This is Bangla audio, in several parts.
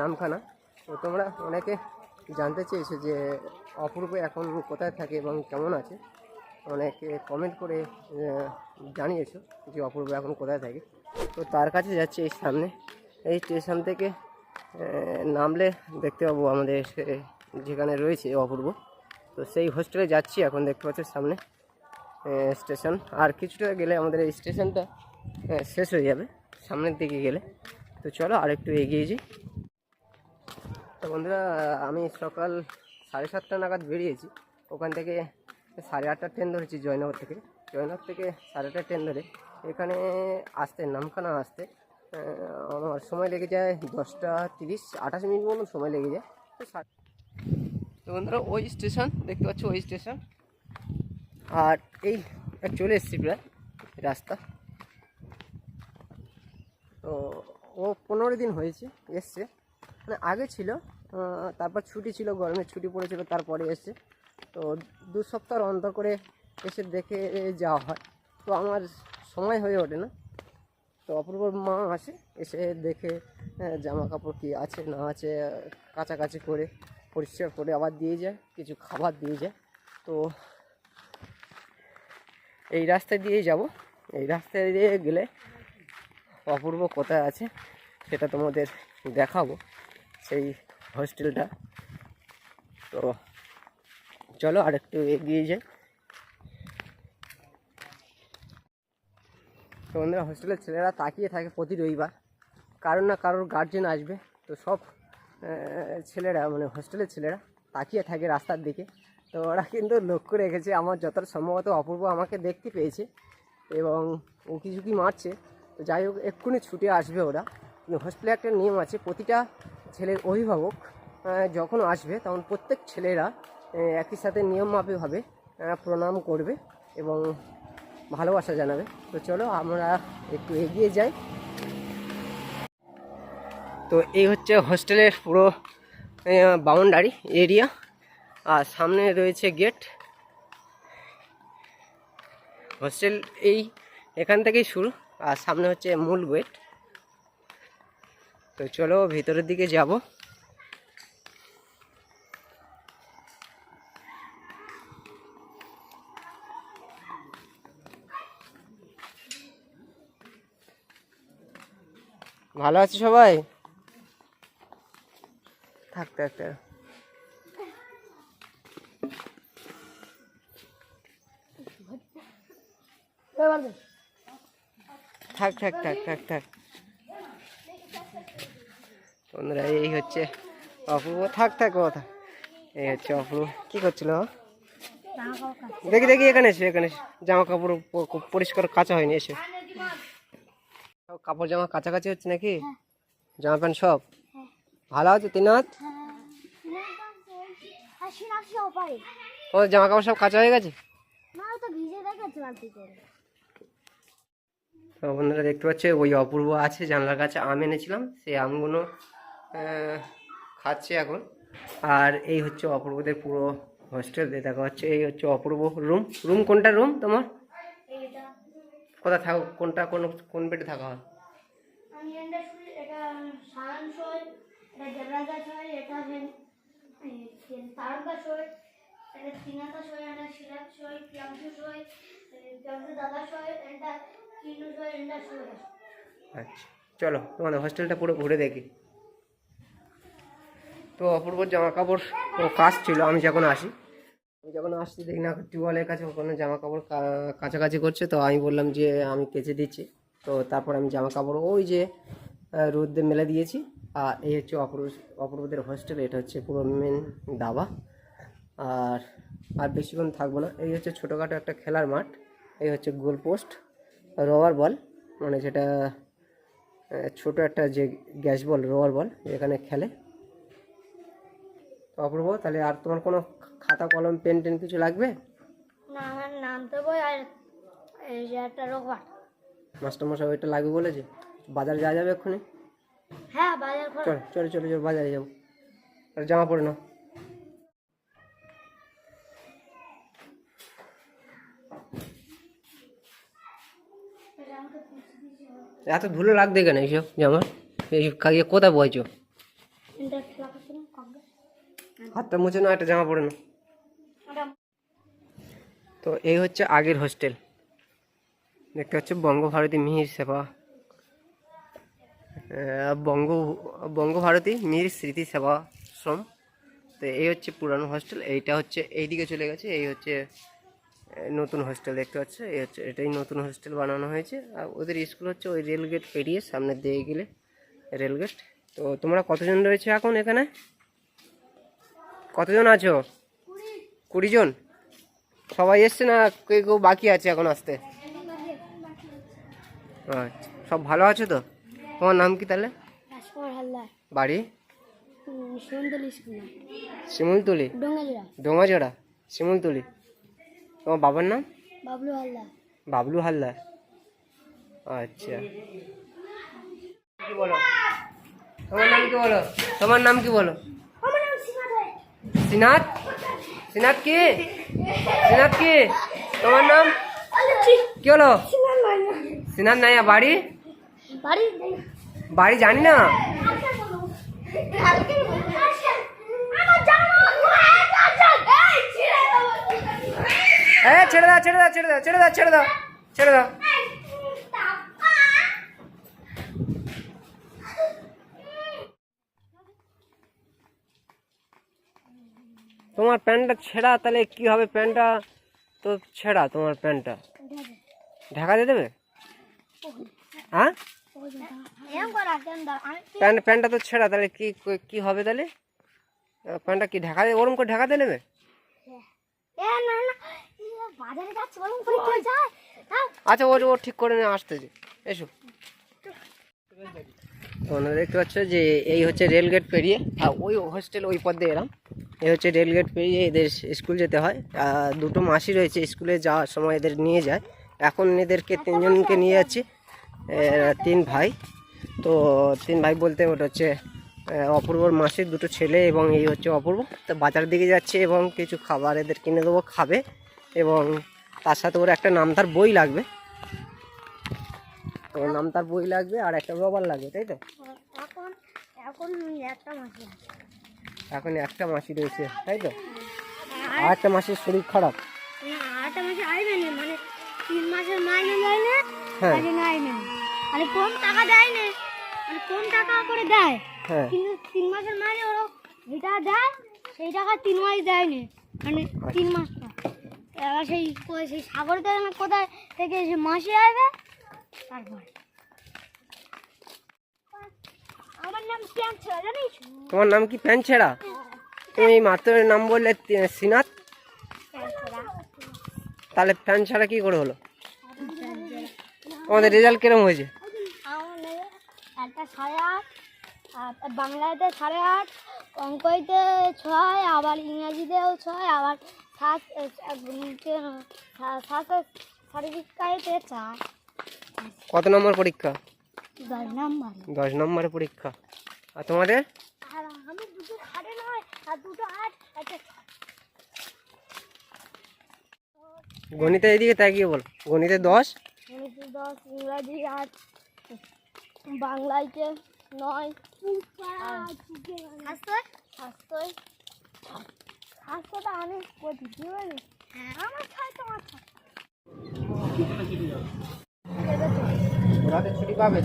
নামখানা। তো তোমরা অনেকে জানতে চেয়েছো যে অপূর্ব এখন কোথায় থাকে এবং কেমন আছে। অনেকে কমেন্ট করে জানিয়েছো যে অপূর্ব এখন কোথায় থাকে। তো তার কাছে যাচ্ছে এই সামনে। এই স্টেশন থেকে নামলে দেখতে পাবো আমাদের যেখানে রয়েছে অপূর্ব। তো সেই হোস্টেলে যাচ্ছি এখন দেখতে পাচ্ছ সামনে। স্টেশন আর কিছুটা গেলে আমাদের এই স্টেশনটা শেষ হয়ে যাবে সামনের দিকে গেলে। তো চলো আর একটু এগিয়ে যাই। তো বন্ধুরা, আমি সকাল সাড়ে সাতটা নাগাদ বেরিয়েছি। ওখান থেকে সাড়ে আটটা ট্রেন ধরেছি জয়নগর থেকে। জয়নগর থেকে সাড়ে আটটা ট্রেন ধরে এখানে আসতে, নামখানা আসতে আমার সময় লেগে যায় দশটা তিরিশ, আঠাশ মিনিট মতন সময় লেগে যায়। তো বন্ধুরা, ওই স্টেশন, দেখতে পাচ্ছ ওই স্টেশন। আর এই চলে এসেছি প্রায় রাস্তা। তো ও পনেরো দিন হয়েছে এসছে। মানে আগে ছিল তারপর ছুটি ছিল, গরমের ছুটি পড়েছিল, তারপরে এসে। তো দু সপ্তাহ অন্তর করে এসে দেখে যাওয়া হয়। তো আমার সময় হয়ে ওঠে না। তো অপূর্বর মা আসে, এসে দেখে জামা কাপড় কি আছে, না আছে, কাছাকাছি করে পরিষ্কার করে আবার দিয়ে যায়, কিছু খাবার দিয়ে যায়। তো এই রাস্তা দিয়েই যাব। এই রাস্তা দিয়ে গেলে অপূর্ব কোথায় আছে সেটা তোমাদের দেখাবো। সেই হোস্টেলটা। তো চলো আর একটু এগিয়ে যাই। তো বন্ধুরা, হোস্টেলের ছেলেরা তাকিয়ে থাকে প্রতি রবিবার। কারোর না কারোর গার্জেন আসবে। তো সব ছেলেরা মানে হোস্টেলের ছেলেরা তাকিয়ে থাকে রাস্তার দিকে। তো ওরা কিন্তু লক্ষ্য রেখেছে, আমার যতটা সম্ভবত অপূর্ব আমাকে দেখতে পেয়েছে এবং ও কিছু কি মারছে। তো যাই হোক, এক্ষুনি ছুটে আসবে ওরা। কিন্তু হোস্টেলে একটা নিয়ম আছে, প্রতিটা ছেলের অভিভাবক যখন আসবে তখন প্রত্যেক ছেলেরা একই সাথে নিয়মমাফিকভাবে আহ, প্রণাম করবে এবং ভালোবাসা জানাবে। তো চলো আমরা একটু এগিয়ে যাই। তো এই হচ্ছে হোস্টেলের পুরো বাউন্ডারি এরিয়া। আর সামনে রয়েছে গেট। হোস্টেল এই এখান থেকেই শুরু। আর সামনে হচ্ছে মূল গেট। তো চলো ভিতরের দিকে যাব। ভালো আছে সবাই? থাক থাক থাক। থাক থাক থাক থাক থাক। বন্ধুরা, এই হচ্ছে অপূর্ব থাক থাক কথা এই হচ্ছে অপূর্ব কি করছিল? দেখি দেখি, এখানে এসে, এখানে। জামা কাপড় পরিষ্কার কাঁচা হয়নি, এসে। কাপড় জামা কাছাকাছি হচ্ছে নাকি? জামা প্যান্ট সব? ভালো আছে তিনাথ ও জামা কাপড় সব কাঁচা হয়ে গেছে? বন্ধুরা, দেখতে পাচ্ছে, ওই অপূর্ব আছে, জানলার কাছে আম এনেছিলাম। সেই আমগুলো খাচ্ছে এখন। আর এই হচ্ছে অপূর্বদের পুরো হোস্টেল দেখা হচ্ছে এই হচ্ছে অপূর্ব রুম রুম কোনটা রুম তোমার? কোথা থাকো? কোনটা কোন কোন বেডে থাকা হয়? আচ্ছা চলো তোমাদের হোস্টেলটা পুরো ঘুরে দেখি। তো অপূর্ব জামা কাপড় ও কাজ ছিল, আমি যখন আসি, আমি যখন আসছি, দেখি না, টিউবওয়েলের কাছে ওখানে জামা কাপড় কাছাকাছি করছে, তো আমি বললাম যে আমি কেচে দিচ্ছি। তো তারপর আমি জামা কাপড় ওই যে রোদে মেলে দিয়েছি, আর এই হচ্ছে অপূর্ব অপূর্বদের হোস্টেল এটা হচ্ছে পুরো মেন দাবা আর আর বেশিক্ষণ থাকব না, এই হচ্ছে ছোটোখাটো একটা খেলার মাঠ, এই হচ্ছে গোল পোস্ট, রবার বল মানে যেটা ছোট একটা যে গ্যাস বল, রবার বল এখানে খেলে। অপূর্ব তাহলে আর তোমার কোনো খাতা কলম পেন টেন কিছু লাগবে? না আমার নাম তো বই আর এই যে একটা রোবট। মাস্টারমশাই ওইটা লাগবে বলেছে? বাজার যাওয়া যাবে এক্ষুনি? হ্যাঁ বাজার চলো চলো চলো চলো বাজারে যাব। আর জামা পরে নাও। এত ধুলো লাগবে কেন এইসব জামা? এই কাকিয়ে কোথায় বয়ছো এটা খেলা করছি না কবে হাতটা মুছে না একটা জামা পরে নাও। এটা তো এই হচ্ছে আগের হোস্টেল। দেখতে হচ্ছে বঙ্গভারতী মিহির সেবা। বঙ্গ বঙ্গভারতী মিহির স্মৃতি সেবা শ্রম। তো এই হচ্ছে পুরানো হোস্টেল এইটা হচ্ছে এইদিকে চলে গেছে এই হচ্ছে নতুন হোস্টেল দেখতে পাচ্ছ এই হচ্ছে এটাই নতুন হোস্টেল বানানো হয়েছে। আর ওদের স্কুল হচ্ছে ওই রেল গেট পেরিয়ে সামনে দিয়ে গেলে রেল গেট তো তোমরা কতজন রয়েছে এখন এখানে? কতজন আছো? কুড়ি জন সবাই এসছে না কেউ কেউ বাকি আছে এখন আসতে? আচ্ছা সব ভালো আছো তো? তোমার নাম কি তাহলে? বাড়ি? শিমুলতলি ডোঙাজোড়া শিমুলতলি? তোমার বাবার নাম? বাবলু হালদার। বাবলু হালদার। আচ্ছা। কি বলো তোমার নাম কি বলো? তোমার নাম কি বলো আমার নাম সীমা রায় সিনাত? সিনাত কি? সিনাত কি? তোমার নাম? কি হলো? সিনাত নাইয়া বাড়ি? বাড়ি জানি না। ছেড়ে দাও ছেড়ে দাও ছেড়ে দাও ছেড়ে দাও ছেড়ে দাও ছেড়ে দাও। তোমার প্যান্টটা ছেঁড়া, তাহলে কি হবে প্যান্টটা? তো ছেঁড়া তোমার প্যান্টটা। ঢাকা দিয়ে দেবে? হ্যাঁ? প্যান্ট, প্যান্টটা তো ছেঁড়া, তাহলে কি কি হবে তাহলে? প্যান্টটা কি ঢাকা দিয়ে, ওরম করে ঢাকা দিয়ে নেবে? আচ্ছা ও ও ঠিক করে নিয়ে আসতেছে। এসো। তোমরা দেখতে পাচ্ছ যে এই হচ্ছে রেল গেট পেরিয়ে, আর ওই হোস্টেল ওই পথ এলাম। এই হচ্ছে রেল গেট পেরিয়ে এদের স্কুল যেতে হয়। দুটো মাসি রয়েছে, স্কুলে যাওয়ার সময় এদের নিয়ে যায়। এখন এদেরকে তিনজনকে নিয়ে যাচ্ছি তিন ভাই। তো তিন ভাই বলতে ওটা হচ্ছে অপূর্বর মাসির দুটো ছেলে এবং এই হচ্ছে অপূর্ব। তো বাজার দিকে যাচ্ছে এবং কিছু খাবার এদের কিনে দেবো, খাবে এবং তার সাথে ওর একটা নামতার বই লাগবে। তো নামতার বই লাগবে আর একটা রবার লাগবে তাই তো? এখন এখন একটা মাসি এখন একটা মাসি রয়েছে তাই তো? আর একটা মাসির শরীর খারাপ। আটটা মাসে না মানে তিন মাসের মাইনে না হ্যাঁ। আগে নাই না। মানে কম টাকা দেয় না মানে কম টাকা করে দেয়। হ্যাঁ। কিন্তু তিন মাসের মাইনে ওরা যেটা দেয় সেই টাকা তিন মাস দেয় না মানে তিন মাসটা। এবার সেই সেই সাগর কোথায় থেকে সে মাসে আসবে তোমার নাম কি প্যান ছেঁড়া তুমি এই মাত্র নাম বললে সিনাত? তাহলে প্যান ছাড়া কি করে হলো? তোমাদের রেজাল্ট কিরম হয়েছে? সাড়ে বাংলাতে সাড়ে আট অঙ্কইতে ছয় আবার ইংরাজিতেও ছয় আবার সাত শারীরিকাইতে চার। কত নম্বর পরীক্ষা? দশ নাম্বার। দশ নম্বরের পরীক্ষা। আর তোমাদের? আর আমি দুটো সাড়ে নয় আর দুটো আট একটা গণিতে এদিকে তাকিয়ে বল। গণিতে দশ? গণিতে দশ ইংরাজি আট বাংলাইতে নয় হ্যাঁ। আমার রাতে ছুটি পাবে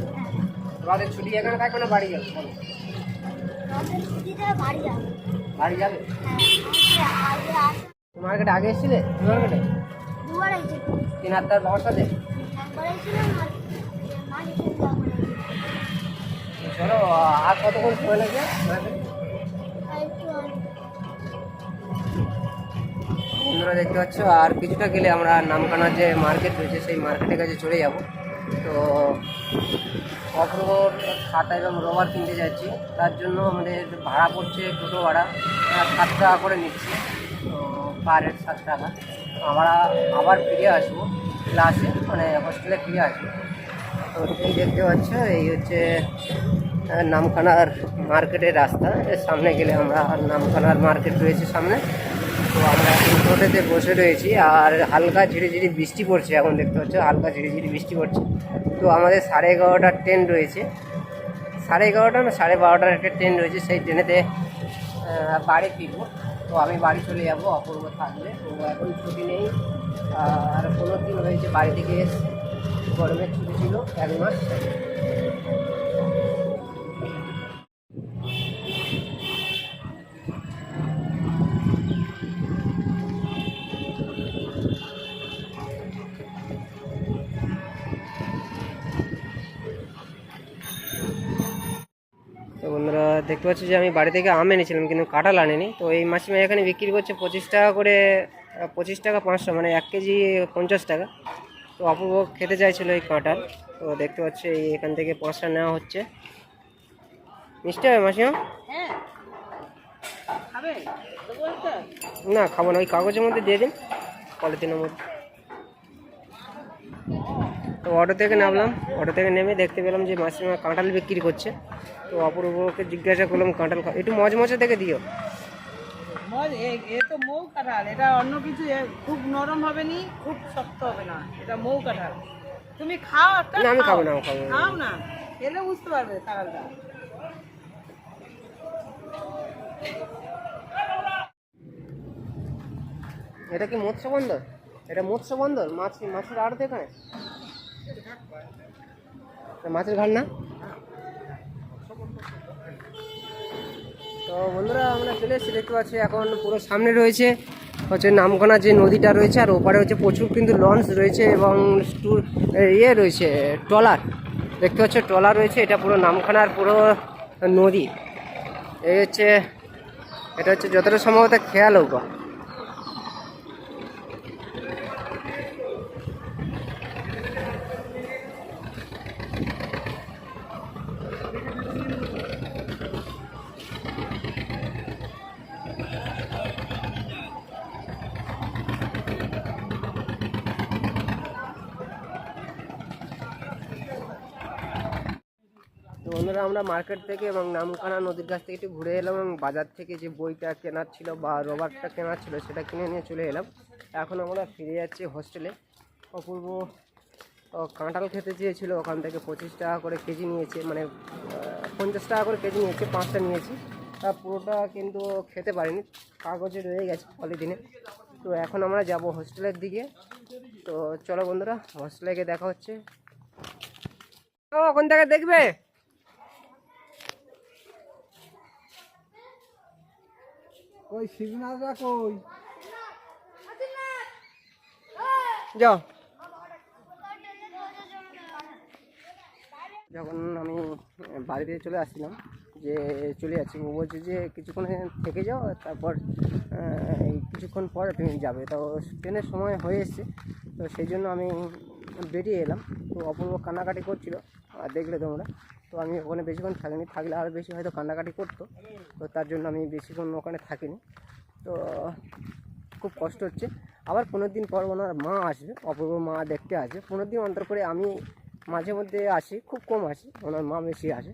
রাতে ছুটি এখানে থাকবে না বাড়ি যাবে বলো। বাড়ি যাবে। মার্কেটে আগে এসেছিলে? মার্কেটে? তিন হাত তার বাবার সাথে? চলো আর কতক্ষণ সময় লাগবে মার্কেটে? বন্ধুরা দেখতে পাচ্ছ। আর কিছুটা গেলে আমরা নামখানার যে মার্কেট রয়েছে, সেই মার্কেটের কাছে চলে যাব। তো অপূর্বর খাতা এবং রবার কিনতে যাচ্ছি। তার জন্য আমাদের ভাড়া পড়ছে টোটো ভাড়া। সাত টাকা করে নিচ্ছি। পার হেড সাত টাকা। আমরা আবার ফিরে আসব ক্লাসে মানে হোস্টেলে ফিরে আসব। তো এই দেখতে পাচ্ছ, এই হচ্ছে নামখানার মার্কেটের রাস্তা। এর সামনে গেলে আমরা নামখানার মার্কেট রয়েছে সামনে। তো আমরা টোটোতে বসে রয়েছি আর হালকা ঝিরিঝিরি বৃষ্টি পড়ছে এখন দেখতে পাচ্ছ, হালকা ঝিরিঝিরি বৃষ্টি পড়ছে। তো আমাদের সাড়ে এগারোটার ট্রেন রয়েছে। সাড়ে এগারোটা না, সাড়ে বারোটার একটা ট্রেন রয়েছে, সেই ট্রেনেতে বাড়ি ফিরবো। তো আমি বাড়ি চলে যাব, অপূর্ব থাকলে তো এখন ছুটি নেই। আর কোনো দিন হয়েছে বাড়ি থেকে এসে গরমের ছুটি ছিল এক মাস। দেখতে পাচ্ছি যে আমি বাড়ি থেকে আম এনেছিলাম কিন্তু কাঁঠাল আনেনি। তো এই মাসিমা এখানে বিক্রি করছে পঁচিশ টাকা করে পঁচিশ টাকা পাঁচশো মানে এক কেজি পঞ্চাশ টাকা। তো অপূর্ব খেতে চাইছিল এই কাঁঠাল। তো দেখতে পাচ্ছি এই এখান থেকে পাঁচটা নেওয়া হচ্ছে। মিষ্টি হবে মাসিমা? হ্যাঁ। না খাব না ওই কাগজের মধ্যে দিয়ে দিন পলিথিনের মধ্যে। তো অটো থেকে নামলাম অটো থেকে নেমে দেখতে পেলাম যে মাসিমা কাঁঠাল বিক্রি করছে। তো অপূর্বকে জিজ্ঞাসা করলাম কাঁঠাল খা একটু মজমজে থেকে দিও। মজ এ তো মৌ কাঁঠাল এটা অন্য কিছু খুব নরম হবে নি খুব শক্ত হবে না এটা মৌ কাঁঠাল। তুমি খাও একটা না, আমি। খাব না, আমি খাব না। খাও না খেলে বুঝতে পারবে কাঁঠালটা। এটা কি মৎস্য বন্দর এটা মৎস্য বন্দর মাছ মাছের এখানে? এটা মাছের ঘাট না তো বন্ধুরা, আমরা চলে এসেছি, দেখতে পাচ্ছি এখন পুরো সামনে রয়েছে হচ্ছে নামখানা যে নদীটা রয়েছে, আর ওপারে হচ্ছে প্রচুর কিন্তু লঞ্চ রয়েছে এবং স্টুর ইয়ে রয়েছে, ট্রলার। দেখতে পাচ্ছ, ট্রলার রয়েছে, এটা পুরো নামখানার পুরো নদী। এই হচ্ছে এটা হচ্ছে যতটা সম্ভবত খেয়াল হোক। তো বন্ধুরা, আমরা মার্কেট থেকে এবং নামখানা নদীর কাছ থেকে একটু ঘুরে এলাম এবং বাজার থেকে যে বইটা কেনার ছিল বা রবারটা কেনার ছিল সেটা কিনে নিয়ে চলে এলাম। এখন আমরা ফিরে যাচ্ছি হোস্টেলে অপূর্ব কাঁঠাল খেতে চেয়েছিলো, ওখান থেকে পঁচিশ টাকা করে কেজি নিয়েছে মানে পঞ্চাশ টাকা করে কেজি নিয়েছে, পাঁচটা নিয়েছি। তা পুরোটা কিন্তু খেতে পারিনি, কাগজে রয়ে গেছে পলিথিনে। তো এখন আমরা যাব হোস্টেলের দিকে। তো চলো বন্ধুরা হোস্টেলে গিয়ে দেখা হচ্ছে। ও কোন থেকে দেখবে? ওই সিগনালটা কই? যাও। যখন আমি বাড়িতে চলে আসছিলাম যে চলে যাচ্ছি ও বলছে যে কিছুক্ষণ থেকে যাও তারপর এই কিছুক্ষণ পর তুমি যাবে। তো ট্রেনের সময় হয়ে এসছে তো সেই জন্য আমি বেরিয়ে এলাম। তো অপূর্ব কান্নাকাটি করছিল আর দেখলে তোমরা। তো আমি ওখানে বেশিক্ষণ থাকিনি, থাকলে আরও বেশি হয়তো কান্নাকাটি করতো। তো তার জন্য আমি বেশিক্ষণ ওখানে থাকিনি। তো খুব কষ্ট হচ্ছে। আবার পনেরো দিন পর ওনার মা আসবে, অপূর্ব মা দেখতে আসবে। পনেরো দিন অন্তর করে আমি মাঝে মধ্যে আসি, খুব কম আসি। ওনার মা বেশি আসে।